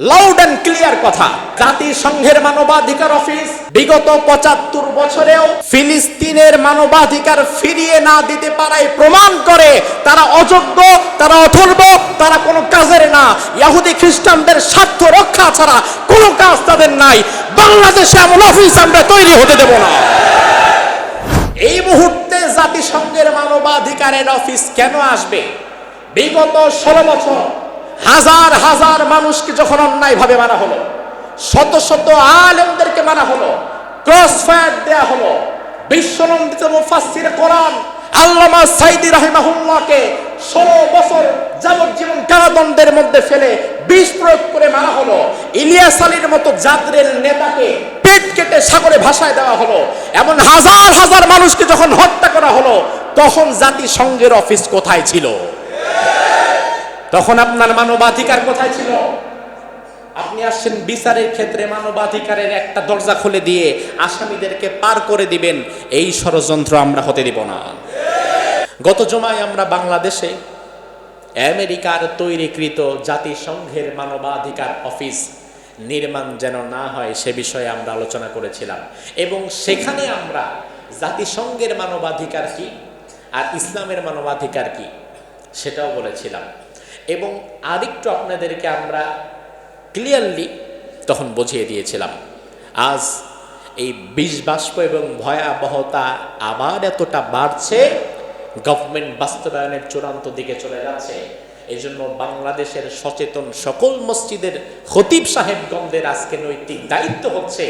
Loud and clear কথা। জাতিসংঘের মানবাধিকার অফিস বিগত পঁচাত্তর বছরেও ফিলিস্তিনের মানবাধিকার ফিরিয়ে না দিতে পারায় প্রমাণ করে তারা অযোগ্য, তারা অথর্ব, তারা কোনো কাজের না। ইহুদি খ্রিস্টানদের স্বার্থ রক্ষা ছাড়া কোনো কাজ তাদের নাই। বাংলাদেশে এমন অফিস আমরা তৈরি হতে দেব না। এই মুহূর্তে জাতিসংঘের মানবাধিকারের অফিস কেন আসবে? বিগত ষোলো বছর হাজার হাজার মানুষকে যখন অন্যায়ভাবে মানা হলো, শত শত আলেমদেরকে মানা হলো ক্রস ফায়ার দেয়া হলো, বিশ্বনন্দিত মুফাসসির কোরআন আল্লামা সাইদি রাহিমাহুল্লাহকে ষোলো বছর যাবজ্জীবন কারাদণ্ডের মধ্যে ফেলে বিষ প্রয়োগ করে মারা হলো। ইলিয়াস আলীর মতো জাদ্রের নেতাকে পেট কেটে সাগরে ভাসায় দেওয়া হলো। এমন হাজার হাজার মানুষকে যখন হত্যা করা হলো, তখন জাতিসংঘের অফিস কোথায় ছিল? তখন আপনার মানবাধিকার কোথায় ছিল? আপনি আসছেন বিচারের ক্ষেত্রে, মানবাধিকারের একটা দরজা খুলে দিয়ে আসামিদেরকে পার করে দিবেন। এই ষড়যন্ত্র আমরা হতে দিব না। গত জমায় আমরা বাংলাদেশে আমেরিকার তৈরিকৃত জাতিসংঘের মানবাধিকার অফিস নির্মাণ যেন না হয় সে বিষয়ে আমরা আলোচনা করেছিলাম। এবং সেখানে আমরা জাতিসংঘের মানবাধিকার কি আর ইসলামের মানবাধিকার কি সেটাও বলেছিলাম। এবং আরেকটু আপনাদেরকে আমরা ক্লিয়ারলি তখন বুঝিয়ে দিয়েছিলাম, আজ এই বিষ বাষ্প এবং ভয়াবহতা আবার এতটা বাড়ছে গভর্নমেন্ট বাস্তবায়নের চূড়ান্ত দিকে চলে যাচ্ছে। এই জন্য বাংলাদেশের সচেতন সকল মসজিদের খতিব সাহেবগণদের আজকে নৈতিক দায়িত্ব হচ্ছে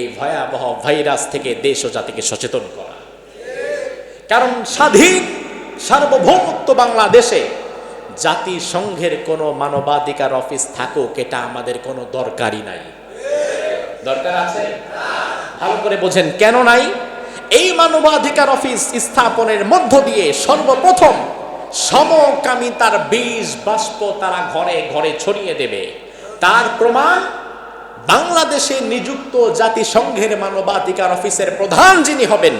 এই ভয়াবহ ভাইরাস থেকে দেশ ও জাতিকে সচেতন করা। কারণ স্বাধীন সার্বভৌমত্ব বাংলাদেশে জাতিসংঘের কোনো মানবাধিকার অফিস থাকুক, এটা আমাদের কোনো দরকারই নাই। দরকার আছে? ভালো করে বোঝেন, কেন নাই? এই মানবাধিকার অফিস স্থাপনের মধ্য দিয়ে সর্বপ্রথম সমকামী তার বীজ বাষ্প তারা ঘরে ঘরে ছড়িয়ে দেবে। তার প্রমাণ, বাংলাদেশে নিযুক্ত জাতিসংঘের মানবাধিকার অফিসের প্রধান যিনি হবেন,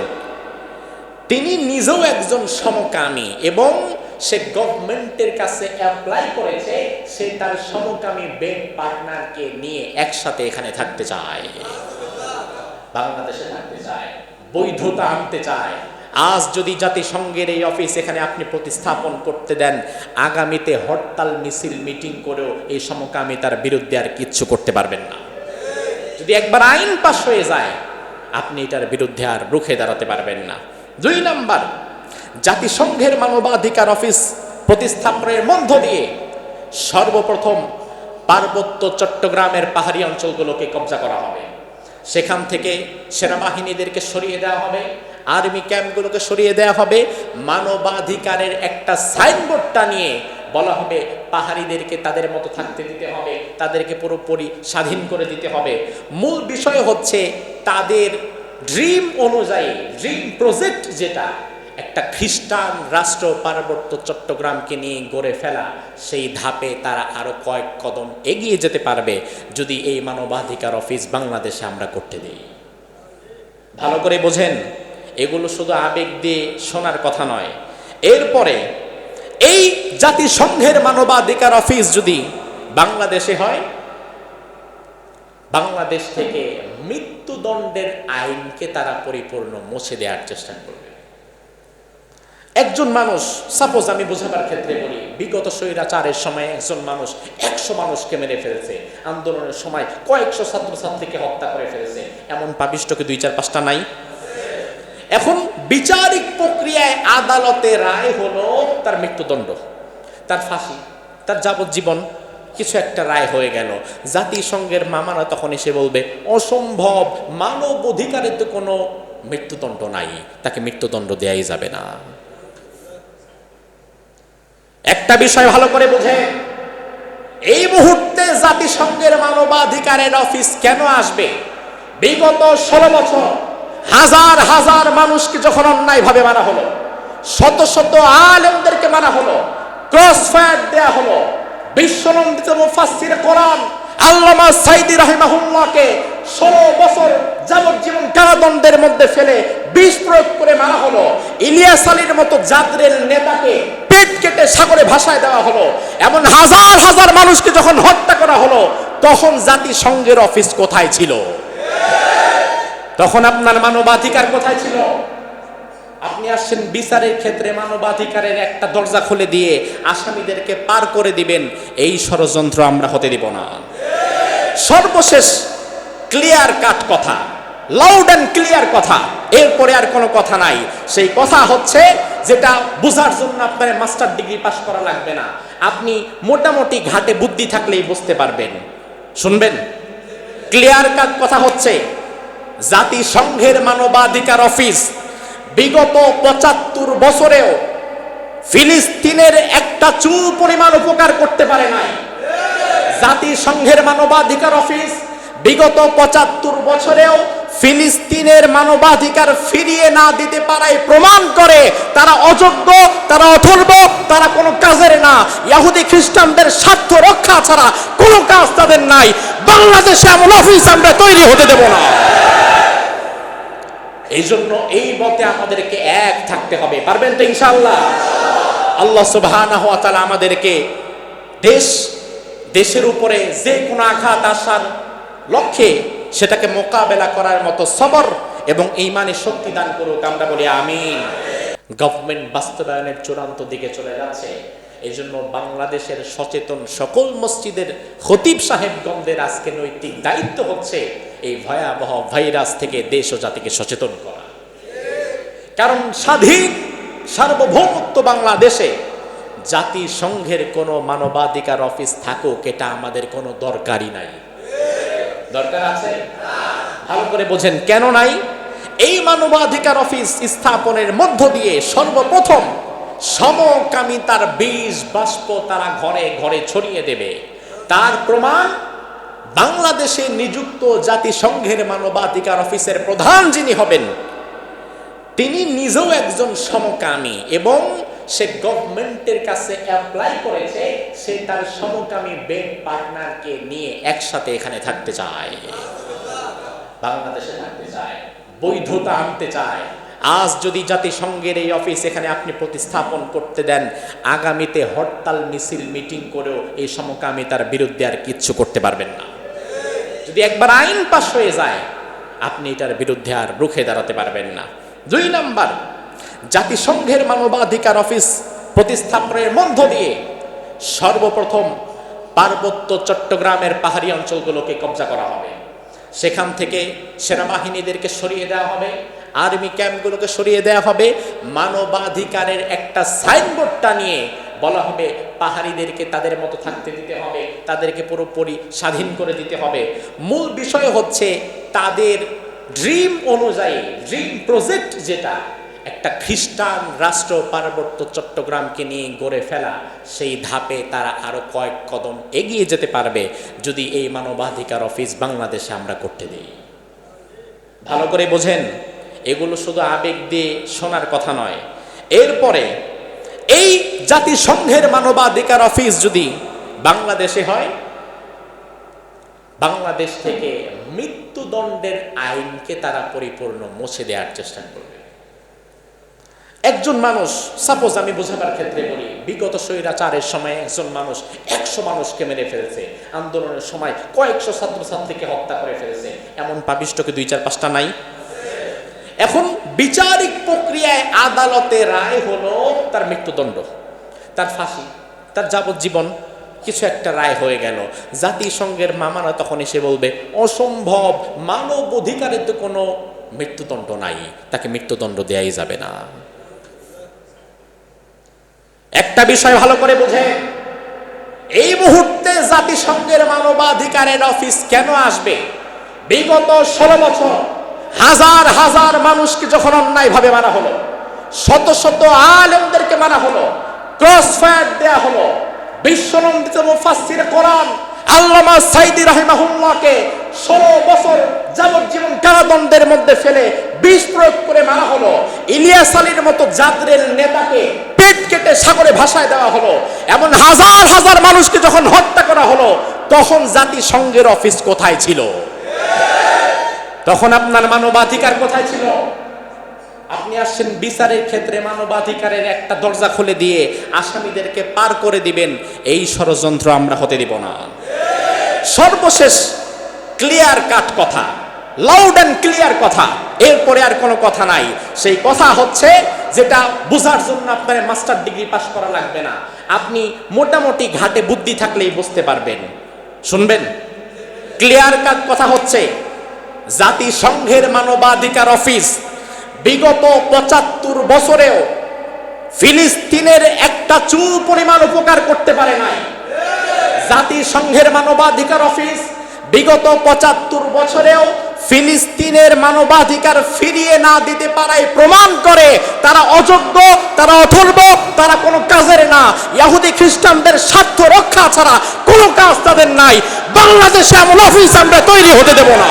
তিনি নিজেও একজন সমকামী এবং সে গভর্নমেন্টের কাছে অ্যাপ্লাই করেছে, সে তার সমকামী বেড পার্টনারকে নিয়ে একসাথে এখানে থাকতে চায়। বাংলাদেশে থাকতে চায়, বৈধতা আনতে চায়। আজ যদি জাতিসংঘের এই অফিস এখানে আপনি প্রতিস্থাপন করতে দেন, আগামীতে হরতাল মিছিল মিটিং করেও এই সমকামিতার বিরুদ্ধে আর কিচ্ছু করতে পারবেন না। যদি একবার আইন পাশ হয়ে যায়, আপনি এটার বিরুদ্ধে আর রুখে দাঁড়াতে পারবেন না। দুই নাম্বার জাতিসংঘের মানবাধিকার অফিস প্রতিস্থাপনের মধ্য দিয়ে সর্বপ্রথম পার্বত্য চট্টগ্রামের পাহাড়ি অঞ্চলগুলোকে কবজা করা হবে। সেখান থেকে সেনাবাহিনীদেরকে সরিয়ে দেওয়া হবে, আর্মি ক্যাম্পগুলোকে সরিয়ে দেওয়া হবে। মানবাধিকারের একটা সাইনবোর্ডটা নিয়ে বলা হবে, পাহাড়িদেরকে তাদের মতো থাকতে দিতে হবে, তাদেরকে পুরোপুরি স্বাধীন করে দিতে হবে। মূল বিষয় হচ্ছে তাদের ড্রিম অনুযায়ী, ড্রিম প্রজেক্ট যেটা একটা খ্রিস্টান রাষ্ট্র পার্বত্য চট্টগ্রামকে নিয়ে গড়ে ফেলা, সেই ধাপে তারা আরও কয়েক কদম এগিয়ে যেতে পারবে যদি এই মানবাধিকার অফিস বাংলাদেশে আমরা করতে দিই। ভালো করে বোঝেন, এগুলো শুধু আবেগ দিয়ে শোনার কথা নয়। এরপরে এই জাতিসংঘের মানবাধিকার অফিস যদি বাংলাদেশে হয়, বাংলাদেশ থেকে মৃত্যুদণ্ডের আইনকে তারা পরিপূর্ণ মুছে দেওয়ার চেষ্টা করবে। একজন মানুষ সাপোজ আমি বোঝাবার ক্ষেত্রে বলি, বিগত স্বৈরাচারের সময় একজন মানুষ একশো মানুষকে মেরে ফেলেছে, আন্দোলনের সময় কয়েকশো ছাত্রছাত্রীকে হত্যা করে ফেলেছে, এমন পাবিষ্টকে দুই চার পাঁচটা নাই? এখন বিচারিক প্রক্রিয়ায় আদালতে রায় হলো তার মৃত্যুদণ্ড, তার ফাঁসি, তার যাবজ্জীবন, কিছু একটা রায় হয়ে গেল। জাতিসংঘের মামারা তখন এসে বলবে, অসম্ভব, মানব অধিকারের তো কোনো মৃত্যুদণ্ড নাই, তাকে মৃত্যুদণ্ড দেয়াই যাবে না। একটা বিষয় ভালো করে বোঝে। এই মুহূর্তে জাতিসংঘের মানবাধিকারের অফিস কেন আসবে? বিগত ষোলো বছর হাজার হাজার মানুষকে যখন অন্যায়ভাবে মারা হলো, শত শত আলেমদেরকে মারা হলো ক্রস ফায়ার দেয়া হলো, বিশ্বনন্দিত মুফাসসির কোরআন আল্লামা সাইদি রাহিমাহুল্লাহকে ষোলো বছর যাবজ্জীবন কারাদণ্ডের মধ্যে ফেলে বিষ প্রয়োগ করে মারা হলো। ইলিয়াস আলীর মতো জাদ্রের নেতাকে পেট কেটে সাগরে ভাসায় দেওয়া হলো। এমন হাজার হাজার মানুষকে যখন হত্যা করা হলো, তখন জাতিসংঘের অফিস কোথায় ছিল? তখন আপনার মানবাধিকার কোথায় ছিল? আপনি আসছেন বিচারের ক্ষেত্রে, মানবাধিকারের একটা দরজা খুলে দিয়ে আসামিদেরকে পার করে দিবেন। এই ষড়যন্ত্র আমরা হতে দিব না। সর্বশেষ ক্লিয়ার কাট কথা। লাউড অ্যান্ড ক্লিয়ার কথা। এরপরে আর কোনো কথা নাই। সেই কথা হচ্ছে যেটা বোঝার জন্য আপনার মাস্টার ডিগ্রি পাস করা লাগবে না। আপনি মোটামুটি ঘাটে বুদ্ধি থাকলেই বুঝতে পারবেন। শুনবেন? ক্লিয়ার কাট কথা হচ্ছে, জাতিসংঘের মানবাধিকার অফিস বিগত পঁচাত্তর বছরেও ফিলিস্তিনের একটা চুল পরিমাণ উপকার করতে পারে নাই। জাতিসংঘের মানবাধিকার অফিস বিগত পঁচাত্তর বছরেও ফিলিস্তিনের মানবাধিকার ফিরিয়ে না দিতে পারায় প্রমাণ করে তারা অযোগ্য, তারা অথর্ব, তারা কোনো কাজের না। ইহুদি খ্রিস্টানদের স্বার্থ রক্ষা ছাড়া কোনো কাজ তাদের নাই। বাংলাদেশে এমন অফিস আমরা তৈরি হতে দেব না। এই জন্য এই মতে আমাদেরকে এক থাকতে হবে। পারবেন তো ইনশাল্লাহ আল্লাহ তাআলা আমাদেরকে দেশ, দেশের উপরে যে কোনো আঘাত আসার লক্ষ্যে সেটাকে মোকাবেলা করার মতো সবর এবং ইমানের শক্তি দান করুক, আমরা বলি আমিন। গভর্নমেন্ট বাস্তবায়নের চূড়ান্ত দিকে চলে যাচ্ছে। এই জন্য বাংলাদেশের সচেতন সকল মসজিদের খতিব সাহেবগণদের আজকে নৈতিক দায়িত্ব হচ্ছে এই ভয়াবহ ভাইরাস থেকে দেশ ও জাতিকে সচেতন করা। কারণ স্বাধীন, সার্বভৌমত্ব বাংলাদেশে জাতিসংঘের কোনো মানবাধিকার অফিস থাকুক, এটা আমাদের কোনো দরকারই নাই। দরকার আছে? ভালো করে বোঝেন, কেন নাই? এই মানবাধিকার অফিস স্থাপনের মধ্য দিয়ে সর্বপ্রথম সমকামিতার বীজ বাষ্প তারা ঘরে ঘরে ছড়িয়ে দেবে। তার প্রমাণ, বাংলাদেশে নিযুক্ত জাতিসংঘের মানবাধিকার অফিসের প্রধান যিনি হবেন, তিনি নিজেও একজন সমকামী এবং সে গভর্নমেন্টের কাছে অ্যাপ্লাই করেছে, সে তার সমকামী বেড পার্টনারকে নিয়ে একসাথে এখানে থাকতে চায়। বাংলাদেশে থাকতে চায়, বৈধতা আনতে চায়। আজ যদি জাতিসংঘের এই অফিস এখানে আপনি প্রতিস্থাপন করতে দেন, আগামীতে হরতাল মিছিল মিটিং করেও এই সমকামিতার বিরুদ্ধে আর কিচ্ছু করতে পারবেন না। যদি একবার আইন পাশ হয়ে যায়, আপনি এটার বিরুদ্ধে আর রুখে দাঁড়াতে পারবেন না। দুই নাম্বার জাতিসংঘের মানবাধিকার অফিস প্রতিস্থাপনের মধ্য দিয়ে সর্বপ্রথম পার্বত্য চট্টগ্রামের পাহাড়ি অঞ্চলগুলোকে কবজা করা হবে। সেখান থেকে সেনাবাহিনীদেরকে সরিয়ে দেওয়া হবে, আর্মি ক্যাম্পগুলোকে সরিয়ে দেওয়া হবে। মানবাধিকারের একটা সাইনবোর্ডটা নিয়ে বলা হবে, পাহাড়িদেরকে তাদের মতো থাকতে দিতে হবে, তাদেরকে পুরোপুরি স্বাধীন করে দিতে হবে। মূল বিষয় হচ্ছে তাদের ড্রিম অনুযায়ী, ড্রিম প্রজেক্ট যেটা একটা খ্রিস্টান রাষ্ট্র পার্বত্য চট্টগ্রামকে নিয়ে গড়ে ফেলা, সেই ধাপে তারা আরও কয়েক কদম এগিয়ে যেতে পারবে যদি এই মানবাধিকার অফিস বাংলাদেশে আমরা করতে দিই। ভালো করে বোঝেন, এগুলো শুধু আবেগ দিয়ে শোনার কথা নয়। এরপরে এই জাতিসংঘের মানবাধিকার অফিস যদি বাংলাদেশে হয়, বাংলাদেশ থেকে মৃত্যুদণ্ডের আইনকে তারা পরিপূর্ণ মুছে দেওয়ার চেষ্টা করবে। একজন মানুষ সাপোজ আমি বোঝাবার ক্ষেত্রে বলি, বিগত স্বৈরাচারের সময় একজন মানুষ একশো মানুষকে মেরে ফেলেছে, আন্দোলনের সময় কয়েকশো ছাত্রছাত্রীকে হত্যা করে ফেলেছে, এমন পাপিষ্টকে দুই চার পাঁচটা নাই? এখন বিচারিক প্রক্রিয়ায় আদালতে রায় হলো তার মৃত্যুদণ্ড, তার ফাঁসি, তার যাবজ্জীবন, কিছু একটা রায় হয়ে গেল। জাতিসংঘের মামারা তখন এসে বলবে, অসম্ভব, মানব অধিকারের তো কোনো মৃত্যুদণ্ড নাই, তাকে মৃত্যুদণ্ড দেয়াই যাবে না। একটা বিষয় ভালো করে বোঝে। এই মুহূর্তে জাতিসংঘের মানবাধিকারের অফিস কেন আসবে? বিগত ষোলো বছর হাজার হাজার মানুষকে যখন অন্যায়ভাবে মারা হলো, শত শত আলেমদেরকে মারা হলো ক্রস ফায়ার দেয়া হলো, বিশ্বনন্দিত মুফাসসির কোরআন আল্লামা সাইদি রাহিমাহুল্লাহকে ষোলো বছর যাবজ্জীবন কারাদণ্ডের মধ্যে ফেলে বিষ প্রয়োগ করে মারা হলো। ইলিয়াস আলীর মতো জাদরের নেতাকে পেট কেটে সাগরে ভাসায় দেওয়া হলো। এমন হাজার হাজার মানুষকে যখন হত্যা করা হলো, তখন জাতিসংঘের অফিস কোথায় ছিল? তখন আপনার মানবাধিকার কোথায় ছিল? আপনি আসছেন বিচারের ক্ষেত্রে, মানবাধিকারের একটা দরজা খুলে দিয়ে আসামিদেরকে পার করে দিবেন। এই ষড়যন্ত্র আমরা হতে দিব না। সর্বশেষ ক্লিয়ার কাট কথা লাউড অ্যান্ড ক্লিয়ার কথা, এরপরে আর কোনো কথা নাই। সেই কথা হচ্ছে যেটা বোঝার জন্য আপনার মাস্টার ডিগ্রি পাশ করা লাগবে না। আপনি মোটামুটি ঘাটে বুদ্ধি থাকলেই বুঝতে পারবেন। শুনবেন? ক্লিয়ার কাট কথা হচ্ছে, জাতিসংঘের মানবাধিকার অফিস বিগত পঁচাত্তর বছরেও ফিলিস্তিনের একটা চুল পরিমাণ উপকার করতে পারে নাই। জাতিসংঘের মানবাধিকার অফিস বিগত পঁচাত্তর বছরেও ফিলিস্তিনের মানবাধিকার ফিরিয়ে না দিতে পারায় প্রমাণ করে তারা অযোগ্য, তারা অথর্ব, তারা কোনো কাজের না। ইহুদি খ্রিস্টানদের স্বার্থ রক্ষা ছাড়া কোনো কাজ তাদের নাই। বাংলাদেশে এমন অফিস আমরা তৈরি হতে দেব না।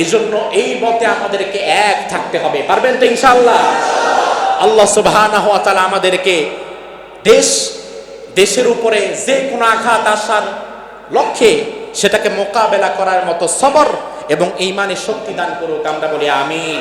এই জন্য এই মতে আমাদেরকে এক থাকতে হবে। পারবেন তো ইনশাল্লাহ আল্লাহ তাআলা আমাদেরকে দেশ, দেশের উপরে যে কোনো আঘাত আসার লক্ষ্যে সেটাকে মোকাবেলা করার মতো সবর এবং ইমানের শক্তি দান করুক। আমরা বলি আমিন।